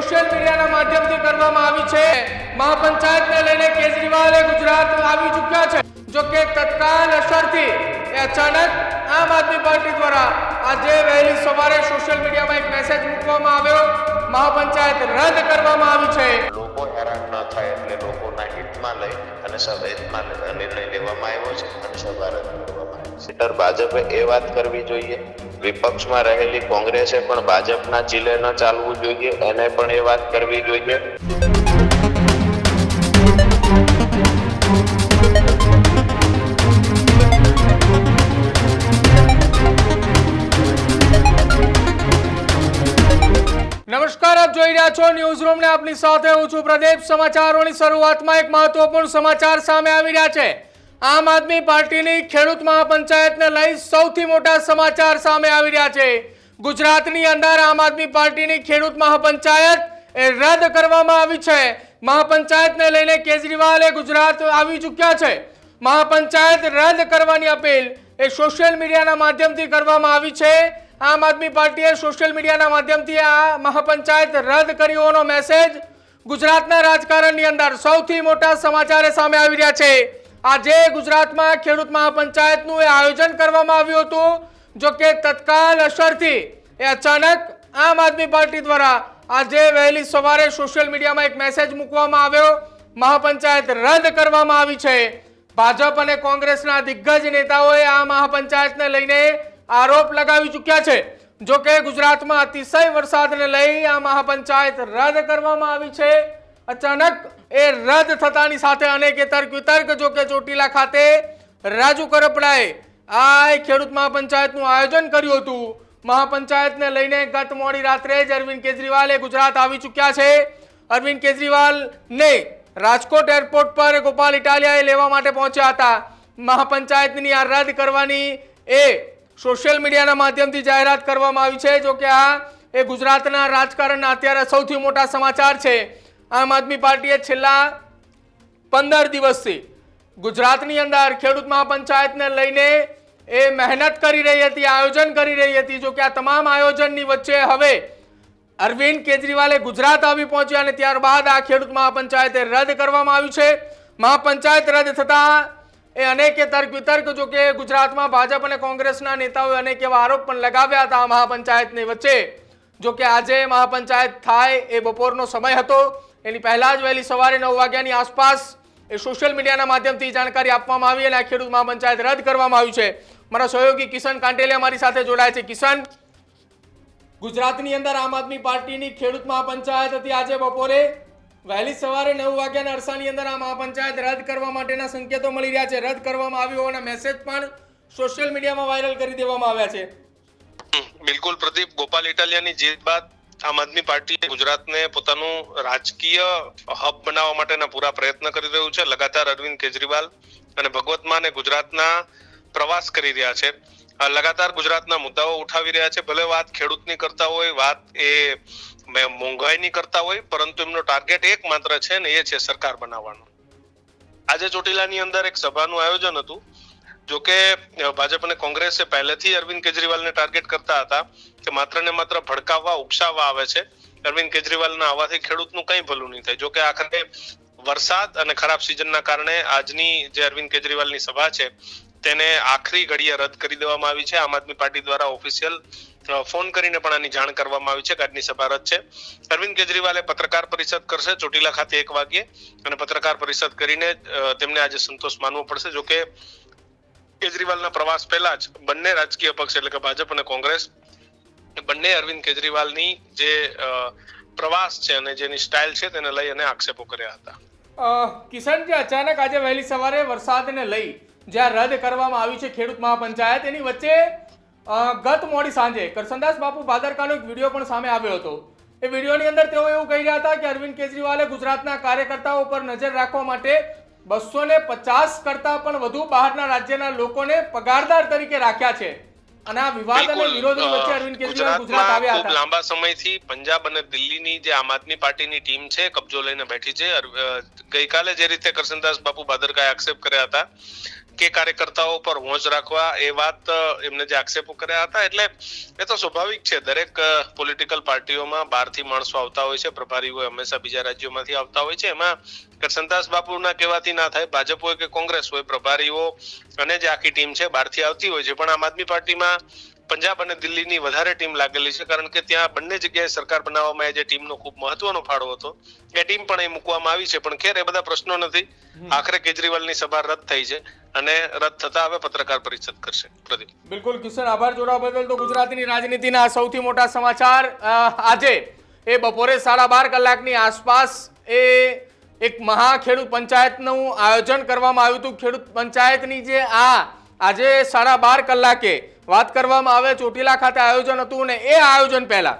Social મીડિયાના માધ્યમથી કરવામાં આવી છે. મહાપંચાયતને લઈને કેજરીવાલે ગુજરાત આવી ચૂક્યા છે. જો કે તત્કાલ અસરથી અચાનક આમ આદમી પાર્ટી દ્વારા આજે વહેલી સવારે સોશિયલ મીડિયામાં એક મેસેજ મૂકવામાં આવ્યો. મહાપંચાયત રદ કરવામાં આવી છે. લોકો હેરાન ન થાય એટલે લોકોના હિતમાં લઈ અને સભહિતમાં લે- નિર્ણય લેવામાં આવ્યો છે અને સભા રદ કરવામાં આવી સીટર ભાજપે એ વાત કરવી જોઈએ. વિપક્ષમાં રહેલી કોંગ્રેસે પણ ભાજપના ચીલે ન ચાલવું જોઈએ. એને પણ એ વાત કરવી જોઈએ. જોઈ રહ્યા છો ન્યૂઝ રૂમ ને આપની સાથે હું છું પ્રદીપ. સમાચારોની શરૂઆતમાં એક મહત્વપૂર્ણ સમાચાર સામે આવી રહ્યા છે. આમ આદમી પાર્ટીની ખેડૂત મહાપંચાયતને લઈ સૌથી મોટા સમાચાર સામે આવી રહ્યા છે. ગુજરાતની અંદર આમ આદમી પાર્ટીની ખેડૂત મહાપંચાયત એ રદ કરવામાં આવી છે. મહાપંચાયતને લઈને કેજરીવાલે ગુજરાત આવી ચૂક્યા છે. મહાપંચાયત રદ કરવાની અપીલ એ સોશિયલ મીડિયાના માધ્યમથી કરવામાં આવી છે. આમ આદમી પાર્ટીએ સોશિયલ મીડિયાના માધ્યમથી આ મહાપંચાયત રદ કરી હોવાનો મેસેજ ગુજરાતના રાજકારણની અંદર સૌથી મોટા સમાચાર સામે આવી રહ્યા છે. આજે ગુજરાતમાં ખેડૂત મહાપંચાયતનું એ આયોજન કરવામાં આવ્યું હતું જો કે તત્કાલ અસરથી એ અચાનક આમ આદમી પાર્ટી દ્વારા આજે વહેલી સવારે સોશિયલ મીડિયામાં એક મેસેજ મૂકવામાં આવ્યો, મહાપંચાયત રદ કરવામાં આવી છે. ભાજપ અને કોંગ્રેસના દિગ્ગજ નેતાઓએ આ મહાપંચાયતને લઈને આરોપ લગાવી ચૂક્યા છે. જો કે ગુજરાતમાં અતિશય વરસાદને લઈ આ મહાપંચાયત રદ કરવામાં આવી છે. અચાનક એ રદ થતાની સાથે અનેક તર્ક વિતર્ક, જો કે ચોટીલા ખાતે રાજુ કરપડાએ આ ખેડૂત મહાપંચાયતનું આયોજન કર્યું હતું. મહાપંચાયતને લઈને ગત મોડી રાત્રે જ અરવિંદ કેજરીવાલ એ ગુજરાત આવી ચૂક્યા છે. અરવિંદ કેજરીવાલને રાજકોટ એરપોર્ટ પર ગોપાલ ઇટાલિયાએ લેવા માટે પહોંચ્યા હતા. મહાપંચાયતની આ રદ કરવાની એ સોશિયલ મીડિયાના માધ્યમથી જાહેરાત કરવામાં આવી છે. જો કે આ એ ગુજરાતના રાજકારણના અત્યારે સૌથી મોટા સમાચાર છે. આમ આદમી પાર્ટીએ છેલ્લા પંદર દિવસથી ગુજરાતની અંદર ખેડૂત મહાપંચાયતને લઈને એ મહેનત કરી રહી હતી, આયોજન કરી રહી હતી. જો કે આ તમામ આયોજનની વચ્ચે હવે અરવિંદ કેજરીવાલે ગુજરાત આવી પહોંચ્યા અને ત્યારબાદ આ ખેડૂત મહાપંચાયતે રદ કરવામાં આવ્યું છે. મહાપંચાયત રદ થતા એ અનેકે તર્ક વિતર્ક જો કે ગુજરાતમાં ભાજપ અને કોંગ્રેસના નેતાઓએ અનેક એવા આરોપ પણ લગાવ્યા હતા મહાપંચાયતની વચ્ચે. જો કે આજે મહાપંચાયત થાય એ બપોરનો સમય હતો. એની પહેલા જ વહેલી સવારે નવ વાગ્યાની આસપાસ એ સોશિયલ મીડિયાના માધ્યમથી જાણકારી આપવામાં આવી અને આ ખેડૂત મહાપંચાયત રદ કરવામાં આવ્યું છે. મારા સહયોગી કિશન કાંટેલિયા મારી સાથે જોડાય છે. કિશન? ગુજરાતની અંદર આમ આદમી પાર્ટીની ખેડૂત મહાપંચાયત હતી આજે બપોરે. વહેલી સવારે નવ વાગ્યાના અરસાની અંદર આ મહાપંચાયત રદ કરવા માટેના સંકેતો મળી રહ્યા છે. રદ કરવામાં આવ્યો હોવાના મેસેજ પણ સોશિયલ મીડિયામાં વાયરલ કરી દેવામાં આવ્યા છે. બિલકુલ પ્રદીપ, ગોપાલ ઇટાલિયાની જીત બાદ આમ આદમી પાર્ટી ગુજરાતને પોતાનું રાજકીય હબ બનાવવા માટેના પૂરા પ્રયત્ન કરી રહ્યું છે. લગાતાર અરવિંદ કેજરીવાલ અને ભગવત માને ગુજરાતના પ્રવાસ કરી રહ્યા છે. લગાતાર ગુજરાતના મુદ્દાઓ ઉઠાવી રહ્યા છે. ભલે વાત ખેડૂતની કરતા હોય, વાત એ મોંઘવાઈની કરતા હોય, પરંતુ એમનો ટાર્ગેટ એક માત્ર છે ને એ છે સરકાર બનાવવાનો. આજે ચોટીલાની અંદર એક સભાનું આયોજન હતું. જો કે ભાજપ અને કોંગ્રેસે પહેલેથી અરવિંદ કેજરીવાલને ટાર્ગેટ કરતા હતા કે માત્ર ને માત્ર ભડકાવવા ઉકસાવવા આવે છે. અરવિંદ કેજરીવાલના આવવાથી ખેડૂતનું કંઈ ભલું નહીં થાય. જો કે આખરે વરસાદ અને ખરાબ સિઝનના કારણે આજની જે અરવિંદ કેજરીવાલની સભા છે તેને આખરી ઘડીએ રદ કરી દેવામાં આવી છે. આમ આદમી પાર્ટી દ્વારા ઓફિશિયલ ફોન કરીને પણ આની જાણ કરવામાં આવી છે આજની સભા રદ છે. અરવિંદ કેજરીવાલે પત્રકાર પરિષદ કરશે ચોટીલા ખાતે એક વાગ્યે અને પત્રકાર પરિષદ કરીને તેમને આજે સંતોષ માનવો પડશે. જોકે કેજરીવાલના પ્રવાસ પહેલા જ બંને રાજકીય પક્ષ એટલે કે ભાજપ અને કોંગ્રેસ બંને અરવિંદ કેજરીવાલની જે પ્રવાસ છે અને જેની સ્ટાઇલ છે તેને લઈ અને આક્ષેપો કર્યા હતા. અ, કિશન જે અચાનક આજે વહેલી સવારે વરસાદને લઈ જ્યાં રદ કરવામાં આવી છે ખેડૂત મહાપંચાયત એની વચ્ચે ગત મોડી સાંજે કરસનદાસ બાપુ ભાદરકાનો એક વીડિયો પણ સામે આવ્યો હતો. એ વિડીયોની અંદર તેઓ એવું કહી રહ્યા હતા કે અરવિંદ કેજરીવાલે ગુજરાતના કાર્યકર્તાઓ પર નજર રાખવા માટે બસો ને પચાસ કરતા પણ વધુ બહારના રાજ્યના લોકોને પગારદાર તરીકે રાખ્યા છે. અને આ વિવાદ અને વિરોધ વચ્ચે અરવિંદ કેજરીવાલ ગુજરાત આવ્યા હતા. લાંબા સમયથી પંજાબ અને દિલ્હીની જે આમ આદમી પાર્ટીની ટીમ છે કબજો લઈને બેઠી છે. ગઈકાલે જે રીતે કરસનદાસ બાપુ ભાદરકાએ આક્ષેપ કર્યા હતા કે કાર્યકર્તાઓ પર હોંચ રાખવા એ વાત એમને જે આક્ષેપો કર્યા હતા એટલે એ તો સ્વાભાવિક છે. દરેક પોલિટિકલ પાર્ટીઓમાં બહારથી માણસો આવતા હોય છે પ્રભારી હોય હંમેશા બીજા રાજ્યોમાંથી આવતા હોય છે. એમાં કરસનદાસ બાપુના કહેવાથી ના થાય. ભાજપ હોય કે કોંગ્રેસ હોય પ્રભારીઓ અને જે આખી ટીમ છે બહારથી આવતી હોય છે. પણ આમ આદમી પાર્ટીમાં પંજાબ અને દિલ્હીની વધારે ટીમ લાગેલી છે. કારણ કે ત્યાં બંને જગ્યાએ સરકાર બનાવવામાં એ જે ટીમનો ખૂબ મહત્વનો ફાળો હતો. એ ટીમ પણ એ મૂકવામાં આવી છે. પણ ખેર એ બધા પ્રશ્નો નથી. આખરે કેજરીવાલની સભા રદ થઈ છે. અને રદ થતા હવે પત્રકાર પરિષદ કરશે. પ્રદીપ. બિલકુલ, કિશન, આભાર. જોડાવા બદલ તો ગુજરાતની રાજનીતિના સૌથી મોટા સમાચાર આજે એ બપોરે સાડા બાર કલાકની આસપાસ એ એક મહા ખેડૂત પંચાયતનું આયોજન કરવામાં આવ્યું હતું. ખેડૂત પંચાયતની જે આ, આજે સાડા બાર કલાકે વાત કરવામાં આવે, ચોટીલા ખાતે આયોજન હતું ને એ આયોજન પહેલા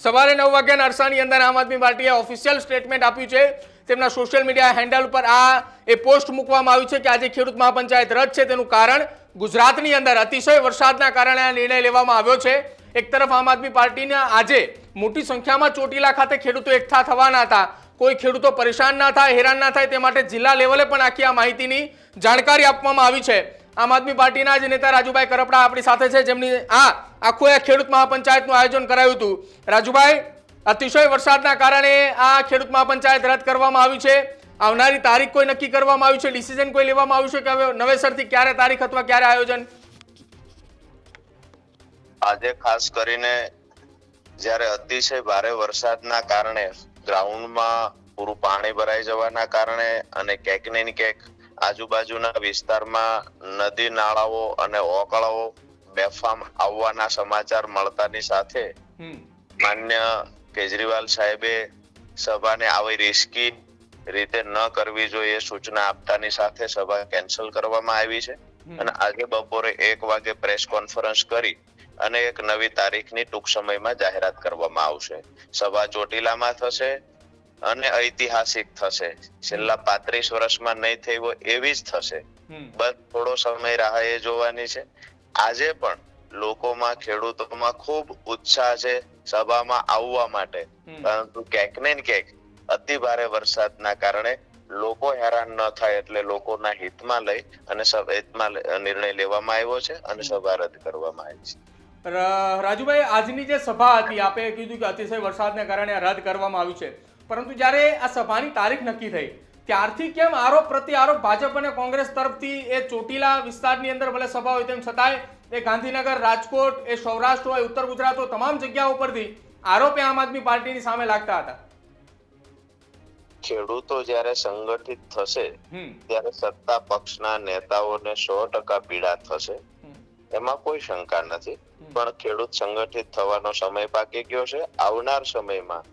સવારે નવ વાગ્યાના અરસાની અંદર આમ આદમી પાર્ટીએ ઓફિશિયલ સ્ટેટમેન્ટ આપ્યું છે. તેમના સોશિયલ મીડિયા હેન્ડલ ઉપર આ એ પોસ્ટ મૂકવામાં આવ્યું છે કે આજે ખેડૂત મહાપંચાયત રદ છે. તેનું કારણ ગુજરાતની અંદર અતિશય વરસાદના કારણે આ નિર્ણય લેવામાં આવ્યો છે. એક તરફ આમ આદમી પાર્ટીના આજે મોટી સંખ્યામાં ચોટીલા ખાતે ખેડૂતો એકઠા થવાના હતા. કોઈ ખેડૂતો પરેશાન ના થાય, હેરાન ના થાય તે માટે જિલ્લા લેવલે પણ આખી આ માહિતીની જાણકારી આપવામાં આવી છે. આમ આદમી પાર્ટીના જ નેતા રાજુભાઈ કરપડા આપણી સાથે છે. જેમની આ આખું ખેડૂત મહાપંચાયતનું આયોજન કરાયું હતું. રાજુભાઈ અતિશય વરસાદના કારણે આ ખેડૂત મહાપંચાયત રદ કરવામાં આવ્યું છે. આવનારી તારીખ કોઈ નક્કી કરવામાં આવ્યું છે? ડિસિઝન કોઈ લેવામાં આવ્યું છે કે હવે નવેસરથી ક્યારે તારીખ અથવા ક્યારે આયોજન? આજે ખાસ કરીને જ્યારે અતિશય ભારે વરસાદના કારણે ગ્રાઉન્ડમાં પૂરું પાણી ભરાઈ જવાના કારણે અને ક્યાંક ને ક્યાંક આજુબાજુના વિસ્તારમાં નદી નાળાઓ અને ઓકળાઓ બેફામ આવવાના સમાચાર મળતાની સાથે માન્ય કેજરીવાલ સાહેબે સભાને આવી રિસ્કી રીતે ન કરવી જોઈએ સૂચના આપતાની સાથે સભા કેન્સલ કરવામાં આવી છે. અને આજે બપોરે એક વાગે પ્રેસ કોન્ફરન્સ કરી અને એક નવી તારીખની ટૂંક સમયમાં જાહેરાત કરવામાં આવશે. સભા ચોટીલામાં થશે અને ઐતિહાસિક થશે. છેલ્લા પાંત્રીસ વર્ષમાં નહીં થઈ હોય એવી જ થશે. બસ થોડો સમય રાહ એ જોવાની છે. આજે પણ લોકોમાં ખેડૂતોમાં ખૂબ ઉત્સાહ છે. સભામાં આવવા માટે. પરંતુ ક્યાંક ને ક્યાંક અતિ ભારે વરસાદના કારણે લોકો હેરાન ન થાય એટલે લોકોના હિતમાં લઈ અને હિતમાં નિર્ણય લેવામાં આવ્યો છે અને સભા રદ કરવામાં આવી છે. રાજુભાઈ આજની જે સભા હતી આપે કીધું કે અતિશય વરસાદને કારણે રદ કરવામાં આવ્યું છે. પરંતુ જ્યારે આ સભાની તારીખ નક્કી થઈ ત્યારથી કેમ આરોપ પ્રત્યે આરોપ ભાજપ અને કોંગ્રેસ તરફથી એ ચોટીલા વિસ્તારની અંદર ભલે સભા હોય તેમ છતાંય એ ગાંધીનગર રાજકોટ એ સૌરાષ્ટ્ર હોય ઉત્તર ગુજરાત હોય તમામ જગ્યાઓ ઉપરથી આરોપ આમ આદમી પાર્ટીની સામે લાગતા હતા. ખેડૂતો જ્યારે સંગઠિત થશે ત્યારે સત્તા પક્ષના નેતાઓને સો ટકા પીડા થશે. એમાં કોઈ શંકા નથી. પણ ખેડૂત સંગઠિત થવાનો સમય પાકી ગયો છે. આવનાર સમયમાં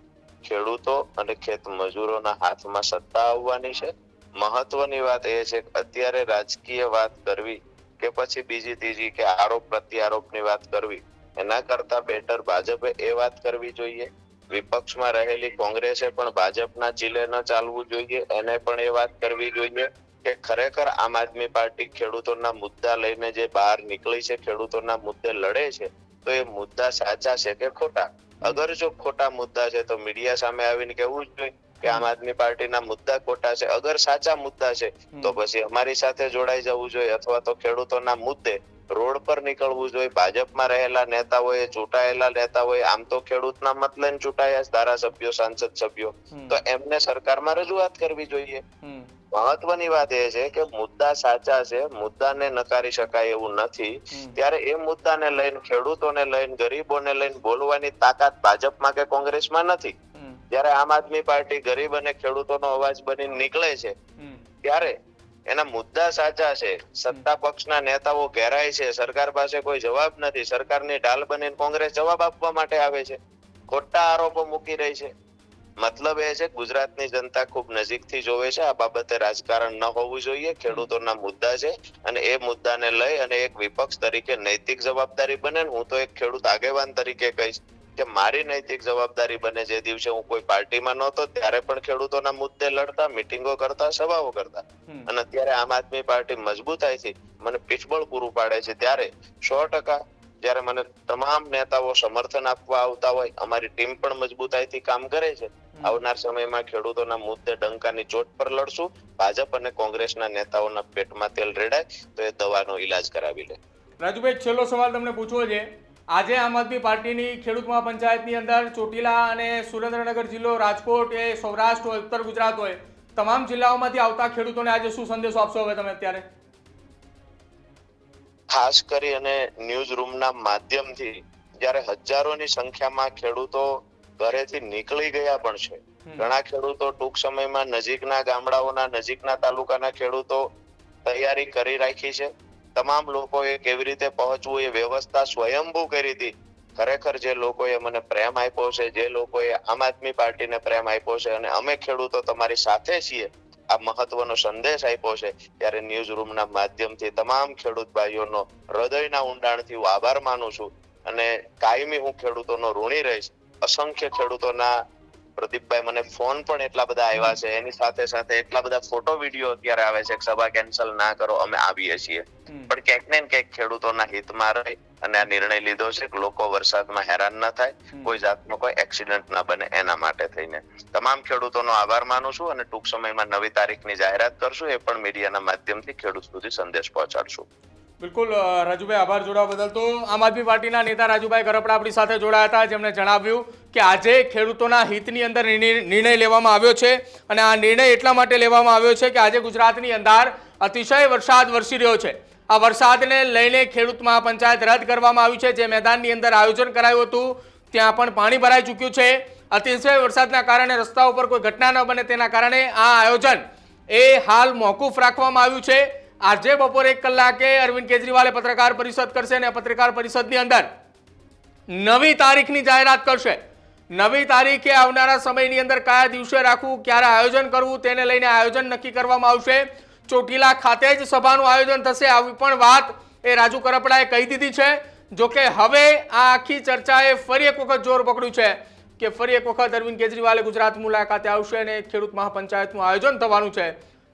ખેડૂતો અને ખેત મજૂરોના હાથમાં સત્તા આવવાની છે. મહત્વની વાત એ છે કે અત્યારે રાજકીય વાત કરવી કે પછી બીજી ત્રીજી કે આરોપ પ્રત્યારોપની વાત કરવી, એના કરતા બેટર ભાજપે એ વાત કરવી જોઈએ. વિપક્ષમાં રહેલી કોંગ્રેસે પણ ભાજપના ચીલે ન ચાલવું જોઈએ, એને પણ એ વાત કરવી જોઈએ કે ખરેખર આમ આદમી પાર્ટી ખેડૂતોના મુદ્દા લઈને જે બહાર નીકળી છે, ખેડૂતોના મુદ્દે લડે છે, તો એ મુદ્દા સાચા છે કે ખોટા? અગર જો ખોટા મુદ્દા છે, તો મીડિયા સામે આવીને કહેવું જ જોઈએ. કે આમ આદમી પાર્ટીના મુદ્દા ખોટા છે. અગર સાચા મુદ્દા છે તો પછી અમારી સાથે જોડાઈ જવું જોઈએ અથવા તો ખેડૂતોના મુદ્દે રોડ પર નીકળવું જોઈએ. ભાજપમાં રહેલા નેતાઓએ ચૂંટાયેલા નેતાઓએ આમ તો ખેડૂતના મત લઈને ચૂંટાયા ધારાસભ્યો સાંસદ સભ્યો. તો એમને સરકારમાં રજૂઆત કરવી જોઈએ. મહત્વની વાત એ છે કે મુદ્દા સાચા છે મુદ્દાને નકારી શકાય એવું નથી. ત્યારે એ મુદ્દાને લઈને ખેડૂતોને લઈને ગરીબોને લઈને બોલવાની તાકાત ભાજપમાં કે કોંગ્રેસમાં નથી? જ્યારે આમ આદમી પાર્ટી ગરીબ અને ખેડૂતોનો અવાજ બની નીકળે છે ત્યારે એના મુદ્દા સાચા છે. સત્તા પક્ષના નેતાઓ ઘેરાય છે. સરકાર પાસે કોઈ જવાબ નથી. સરકારની ઢાલ બનીને કોંગ્રેસ જવાબ આપવા માટે આવે છે. ખોટા આરોપો મૂકી રહી છે. મતલબ એ છે ગુજરાતની જનતા ખૂબ નજીકથી જોવે છે. આ બાબતે રાજકારણ ન હોવું જોઈએ. ખેડૂતોના મુદ્દા છે અને એ મુદ્દાને લઈ અને એક વિપક્ષ તરીકે નૈતિક જવાબદારી બને હું તો એક ખેડૂત આગેવાન તરીકે કહીશ. કે મારી નૈતિક જવાબદારી બને જે દિવસે હું કોઈ પાર્ટીમાં નહોતો ત્યારે પણ ખેડૂતોના મુદ્દે લડતા મિટિંગો કરતા સભાઓ કરતા. અને અત્યારે આમ આદમી પાર્ટી મજબૂતાઈથી મને પીઠબળ પૂરું પાડે છે ત્યારે સો ટકા જ્યારે મને તમામ નેતાઓ સમર્થન આપવા આવતા હોય અમારી ટીમ પણ મજબૂતાઈથી કામ કરે છે. આવનાર સમયમાં ખેડૂતોના મુદ્દે ડંકાની ચોટ પર લડશું ભાજપ અને કોંગ્રેસના નેતાઓના પેટમાં તેલ રેડાય તો એ દવાનો ઈલાજ કરાવી લે. રાજુભાઈ છેલ્લો સવાલ તમને પૂછવો છે. આજે આમ આદમી પાર્ટીની ખેડૂત મહાપંચાયતની અંદર ચોટીલા અને સુરેન્દ્રનગર જિલ્લો રાજકોટ એ સૌરાષ્ટ્ર હોય ઉત્તર ગુજરાત હોય તમામ જિલ્લાઓમાંથી આવતા ખેડૂતોને આજે શું સંદેશો આપશો હવે તમે અત્યારે? ખાસ કરી અને ન્યૂઝ રૂમના માધ્યમથી જ્યારે હજારોની સંખ્યામાં ખેડૂતો ઘરેથી નીકળી ગયા પણ છે. ઘણા ખેડૂતો ટૂંક સમયમાં નજીકના ગામડાઓના નજીકના તાલુકાના ખેડૂતો તૈયારી કરી રાખી છે. તમામ લોકોએ કેવી રીતે પહોંચવું એ વ્યવસ્થા સ્વયંભૂ કરી હતી. ખરેખર જે લોકોએ મને પ્રેમ આપ્યો છે, જે લોકોએ આમ આદમી પાર્ટીને પ્રેમ આપ્યો છે અને અમે ખેડૂતો તમારી સાથે છીએ, આ મહત્વનો સંદેશ આપ્યો છે. ત્યારે ન્યૂઝ રૂમના માધ્યમથી તમામ ખેડૂત ભાઈઓનો હૃદયના ઊંડાણથી હું આભાર માનું છું. અને કાયમી હું ખેડૂતોનો ઋણી રહીશ. અસંખ્ય ખેડૂતોના પ્રદીપભાઈ મને ફોન પણ એટલા બધા આવ્યા છે. એની સાથે સાથે એટલા બધા ફોટો વીડિયો અત્યારે આવે છે સભા કેન્સલ ના કરો અમે આવીએ છીએ. પણ ક્યાંક ને ક્યાંક ખેડૂતોના હિતમાં રહી અને આ નિર્ણય લીધો છે કે લોકો વરસાદમાં હેરાન ના થાય. કોઈ જાતનો કોઈ એક્સિડન્ટ ના બને એના માટે થઈને. તમામ ખેડૂતોનો આભાર માનું છું અને ટૂંક સમયમાં નવી તારીખની જાહેરાત કરશું. એ પણ મીડિયાના માધ્યમથી ખેડૂત સુધી સંદેશ પહોંચાડશું. બિલકુલ રાજુભાઈ, આભાર જોડાવા બદલ. તો આમ આદમી પાર્ટીના નેતા રાજુભાઈ ગરપડા આપણી સાથે જોડાયા હતા. જેમણે જણાવ્યું કે આજે ખેડૂતોના હિતની અંદર નિર્ણય લેવામાં આવ્યો છે અને આ નિર્ણય એટલા માટે લેવામાં આવ્યો છે કે આજે ગુજરાતની અંદર અતિશય વરસાદ વરસી રહ્યો છે. આ વરસાદને લઈને ખેડૂત મહાપંચાયત રદ કરવામાં આવી છે. જે મેદાનની અંદર આયોજન કરાયું હતું, ત્યાં પણ પાણી ભરાઈ ચૂક્યું છે. અતિશય વરસાદના કારણે રસ્તા ઉપર કોઈ ઘટના ન બને. તેના કારણે આ આયોજન એ હાલ મોકૂફ રાખવામાં આવ્યું છે. આજે બપોરે એક કલાકે અરવિંદ કેજરીવાલે પત્રકાર પરિષદ કરશે અને પત્રકાર પરિષદની અંદર નવી તારીખની જાહેરાત કરશે. નવી તારીખે આવનારા સમયની અંદર કયા દિવસે રાખવું, ક્યારે આયોજન કરવું, તેને લઈને આયોજન નક્કી કરવામાં આવશે. ચોટીલા ખાતે જ સભાનું આયોજન થશે. આવી પણ વાત એ રાજુ કરપડાએ કહી દીધી છે. જોકે હવે આ આખી ચર્ચાએ ફરી એક વખત જોર પકડ્યું છે કે ફરી એક વખત અરવિંદ કેજરીવાલે ગુજરાત મુલાકાતે આવશે અને ખેડૂત મહાપંચાયતનું આયોજન થવાનું છે.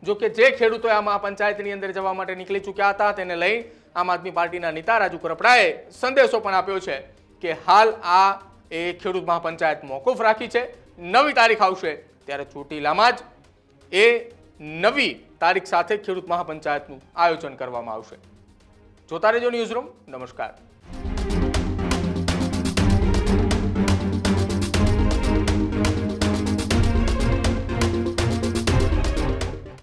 જો કે જે ખેડૂતોએ આ મહાપંચાયતની અંદર જવા માટે નીકળી ચૂક્યા હતા, તેને લઈ આમ આદમી પાર્ટીના નેતા રાજુ કરપડાએ સંદેશો પણ આપ્યો છે કે હાલ આ એ ખેડૂત મહાપંચાયત મોકૂફ રાખી છે. નવી તારીખ આવશે ત્યારે ચોટીલામાં જ એ નવી તારીખ સાથે ખેડૂત મહાપંચાયતનું આયોજન કરવામાં આવશે. જોતા રહેજો ન્યૂઝરૂમ નમસ્કાર.